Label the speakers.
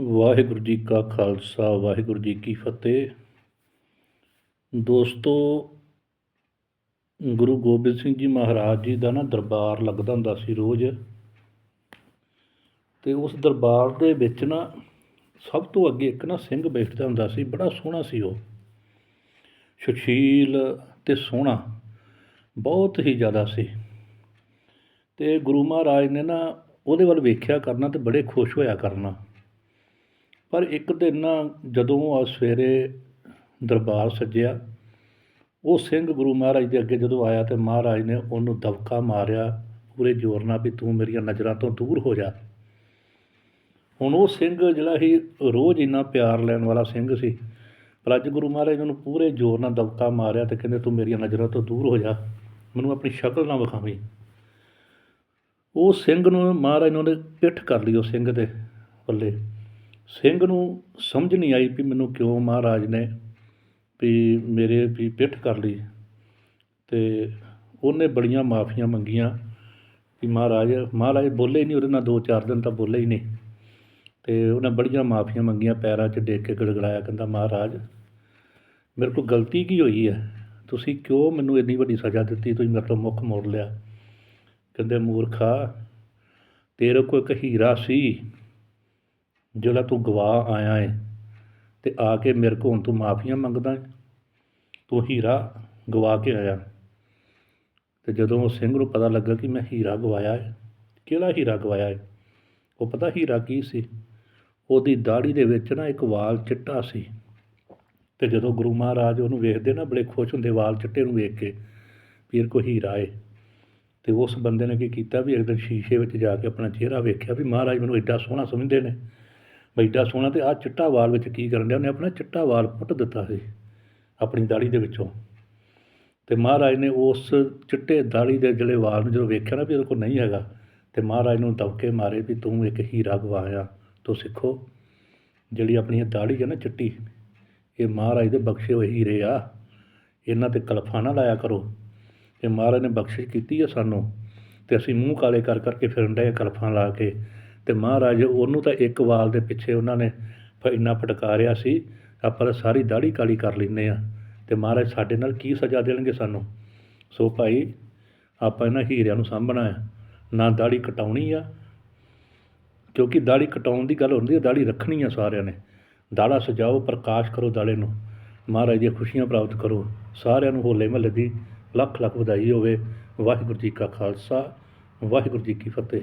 Speaker 1: ਵਾਹਿਗੁਰੂ ਜੀ ਕਾ ਖਾਲਸਾ, ਵਾਹਿਗੁਰੂ ਜੀ ਕੀ ਫਤਿਹ। ਦੋਸਤੋ, ਗੁਰੂ ਗੋਬਿੰਦ ਸਿੰਘ ਜੀ ਮਹਾਰਾਜ ਜੀ ਦਾ ਨਾ ਦਰਬਾਰ ਲੱਗਦਾ ਹੁੰਦਾ ਸੀ ਰੋਜ਼। ਤੇ ਉਸ ਦਰਬਾਰ ਦੇ ਵਿੱਚ ਨਾ ਸਭ ਤੋਂ ਅੱਗੇ ਇੱਕ ਨਾ ਸਿੰਘ ਬੈਠਦਾ ਹੁੰਦਾ ਸੀ, ਬੜਾ ਸੋਹਣਾ ਸੀ ਉਹ। ਸੁਸ਼ੀਲ ਤੇ ਸੋਹਣਾ, ਬਹੁਤ ਹੀ ਜ਼ਿਆਦਾ ਸੀ। ਤੇ ਗੁਰੂ ਮਹਾਰਾਜ ਨੇ ਨਾ ਉਹਦੇ ਵੱਲ ਵੇਖਿਆ ਕਰਨਾ ਤੇ ਬੜੇ ਖੁਸ਼ ਹੋਇਆ ਕਰਨਾ। ਪਰ ਇੱਕ ਦਿਨ ਨਾ ਜਦੋਂ ਆ ਸਵੇਰੇ ਦਰਬਾਰ ਸੱਜਿਆ, ਉਹ ਸਿੰਘ ਗੁਰੂ ਮਹਾਰਾਜ ਦੇ ਅੱਗੇ ਜਦੋਂ ਆਇਆ ਤੇ ਮਹਾਰਾਜ ਨੇ ਉਹਨੂੰ ਦਬਕਾ ਮਾਰਿਆ, ਪੂਰੇ ਜ਼ੋਰ ਨਾਲ ਵੀ ਤੂੰ ਮੇਰੀਆਂ ਨਜ਼ਰਾਂ ਤੋਂ ਦੂਰ ਹੋ ਜਾ। ਹੁਣ ਉਹ ਸਿੰਘ ਜਿਹੜਾ ਸੀ, ਰੋਜ਼ ਇੰਨਾ ਪਿਆਰ ਲੈਣ ਵਾਲਾ ਸਿੰਘ ਸੀ, ਪਰ ਅੱਜ ਗੁਰੂ ਮਹਾਰਾਜ ਨੇ ਉਹਨੂੰ ਪੂਰੇ ਜ਼ੋਰ ਨਾਲ ਦਬਕਾ ਮਾਰਿਆ ਤੇ ਕਹਿੰਦੇ ਤੂੰ ਮੇਰੀਆਂ ਨਜ਼ਰਾਂ ਤੋਂ ਦੂਰ ਹੋ ਜਾ, ਮੈਨੂੰ ਆਪਣੀ ਸ਼ਕਲ ਨਾ ਵਿਖਾਵੀਂ। ਉਹ ਸਿੰਘ ਨੂੰ ਮਹਾਰਾਜ ਨੇ ਉਹਨੇ ਪਿੱਠ ਕਰ ਲਈ, ਉਹ ਸਿੰਘ ਦੇ ਪੱਲੇ। ਸਿੰਘ ਨੂੰ ਸਮਝ ਨਹੀਂ ਆਈ ਵੀ ਮੈਨੂੰ ਕਿਉਂ ਮਹਾਰਾਜ ਨੇ ਵੀ ਮੇਰੇ ਵੀ ਪਿੱਠ ਕਰ ਲਈ। ਅਤੇ ਉਹਨੇ ਬੜੀਆਂ ਮਾਫੀਆਂ ਮੰਗੀਆਂ ਵੀ ਮਹਾਰਾਜ ਮਹਾਰਾਜ ਬੋਲੇ ਨਹੀਂ, ਉਹਦੇ ਨਾਲ ਦੋ ਚਾਰ ਦਿਨ ਤਾਂ ਬੋਲੇ ਹੀ ਨਹੀਂ। ਅਤੇ ਉਹਨੇ ਬੜੀਆਂ ਮਾਫੀਆਂ ਮੰਗੀਆਂ, ਪੈਰਾਂ 'ਚ ਡੇਕ ਕੇ ਗੜਗੜਾਇਆ, ਕਹਿੰਦਾ, ਮਹਾਰਾਜ, ਮੇਰੇ ਕੋਲ ਗਲਤੀ ਕੀ ਹੋਈ ਹੈ? ਤੁਸੀਂ ਕਿਉਂ ਮੈਨੂੰ ਇੰਨੀ ਵੱਡੀ ਸਜ਼ਾ ਦਿੱਤੀ? ਤੁਸੀਂ ਮੇਰੇ ਤੋਂ ਮੁੱਖ ਮੋੜ ਲਿਆ। ਕਹਿੰਦੇ, ਮੂਰਖਾ, ਤੇਰੇ ਕੋਲ ਇੱਕ ਹੀਰਾ ਸੀ। ਜਿਹੜਾ ਤੂੰ ਗਵਾ ਆਇਆ ਏ ਤੇ ਆ ਕੇ ਮੇਰੇ ਕੋਲ ਹੁਣ ਤੂੰ ਮਾਫੀਆਂ ਮੰਗਦਾ ਏ, ਤੂੰ ਹੀਰਾ ਗਵਾ ਕੇ ਆਇਆ। ਤੇ ਜਦੋਂ ਸਿੰਘ ਨੂੰ ਪਤਾ ਲੱਗਾ ਕਿ ਮੈਂ ਹੀਰਾ ਗਵਾਇਆ ਹੈ ਕਿਹੜਾ ਹੀਰਾ ਗਵਾਇਆ ਹੈ ਉਹ ਪਤਾ ਹੀਰਾ ਕੀ ਸੀ? ਉਹਦੀ ਦਾੜੀ ਦੇ ਵਿੱਚ ਨਾ ਇੱਕ ਵਾਲ ਚਿੱਟਾ ਸੀ। ਤੇ ਜਦੋਂ ਗੁਰੂ ਮਹਾਰਾਜ ਉਹਨੂੰ ਵੇਖਦੇ ਨਾ, ਬੜੇ ਖੁਸ਼ ਹੁੰਦੇ ਵਾਲ ਚਿੱਟੇ ਨੂੰ ਵੇਖ ਕੇ ਪੀਰ ਕੋ ਹੀਰਾ ਏ। ਤੇ ਉਸ ਬੰਦੇ ਨੇ ਕੀ ਕੀਤਾ ਵੀ ਇੱਕ ਦਿਨ ਸ਼ੀਸ਼ੇ ਵਿੱਚ ਜਾ ਕੇ ਆਪਣਾ ਚਿਹਰਾ ਵੇਖਿਆ ਵੀ ਮਹਾਰਾਜ ਮੈਨੂੰ ਐਡਾ ਸੋਹਣਾ ਸਮਝਦੇ ਨੇ। ਐਡਾ ਸੋਹਣਾ ਤੇ ਆਹ ਚਿੱਟਾ ਵਾਲ ਵਿੱਚ ਕੀ ਕਰਨ ਡਿਆ? ਉਹਨੇ ਆਪਣਾ ਚਿੱਟਾ ਵਾਲ ਪੁੱਟ ਦਿੱਤਾ ਸੀ ਆਪਣੀ ਦਾੜੀ ਦੇ ਵਿੱਚੋਂ। ਤੇ ਮਹਾਰਾਜ ਨੇ ਉਸ ਚਿੱਟੇ ਦਾੜੀ ਦੇ ਜਿਹੜੇ ਵਾਲ ਨੂੰ ਜਦੋਂ ਵੇਖਿਆ ਨਾ ਵੀ ਉਹਦੇ ਕੋਲ ਨਹੀਂ ਹੈਗਾ, ਤੇ ਮਹਾਰਾਜ ਨੂੰ ਦਬਕੇ ਮਾਰੇ ਵੀ ਤੂੰ ਇੱਕ ਹੀਰਾ ਗਵਾਇਆ ਤੂੰ ਸਿੱਖੋ। ਜਿਹੜੀ ਆਪਣੀ ਇਹ ਦਾੜੀ ਹੈ ਨਾ ਚਿੱਟੀ, ਇਹ ਮਹਾਰਾਜ ਦੇ ਬਖਸ਼ੇ ਹੋਏ ਹੀਰੇ ਆ। ਇਹਨਾਂ ਤੇ ਕਲਫਾ ਨਾ ਲਾਇਆ ਕਰੋ। ਤੇ ਮਹਾਰਾਜ ਨੇ ਬਖਸ਼ਿਸ਼ ਕੀਤੀ ਆ ਸਾਨੂੰ, ਤੇ ਅਸੀਂ ਮੂੰਹ ਕਾਲੇ ਕਰ ਕਰਕੇ ਫਿਰਨ ਡਏ ਕਲਫਾਂ ਲਾ ਕੇ। ਤੇ ਮਹਾਰਾਜ ਉਹਨੂੰ ਤਾਂ ਇੱਕ ਵਾਲ ਦੇ ਪਿੱਛੇ ਉਹਨਾਂ ਨੇ ਫ- ਇੰਨਾ ਫਟਕਾਰਿਆ ਸੀ, ਆਪਾਂ ਤਾਂ ਸਾਰੀ ਦਾੜੀ ਕਾਲੀ ਕਰ ਲੈਂਦੇ ਆ ਤੇ ਮਹਾਰਾਜ ਸਾਡੇ ਨਾਲ ਕੀ ਸਜ਼ਾ ਦੇਣਗੇ ਸਾਨੂੰ? ਸੋ ਭਾਈ, ਆਪਾਂ ਇਹਨਾਂ ਹੀਰਿਆਂ ਨੂੰ ਸਾਂਭਣਾ ਹੈ। ਨਾ ਦਾੜੀ ਕਟਾਉਣੀ ਆ, ਕਿਉਂਕਿ ਦਾੜੀ ਕਟਾਉਣ ਦੀ ਗੱਲ ਹੁੰਦੀ ਹੈ ਦਾੜੀ ਰੱਖਣੀ ਆ ਸਾਰਿਆਂ ਨੇ। ਦਾੜਾ ਸਜਾਓ, ਪ੍ਰਕਾਸ਼ ਕਰੋ ਦਾੜੇ ਨੂੰ। ਮਹਾਰਾਜ ਦੀਆਂ ਖੁਸ਼ੀਆਂ ਪ੍ਰਾਪਤ ਕਰੋ। ਸਾਰਿਆਂ ਨੂੰ ਹੋਲੇ ਮਹੱਲੇ ਦੀ ਲੱਖ ਲੱਖ ਵਧਾਈ ਹੋਵੇ। ਵਾਹਿਗੁਰੂ ਜੀ ਕਾ ਖਾਲਸਾ, ਵਾਹਿਗੁਰੂ ਜੀ ਕੀ ਫਤਿਹ।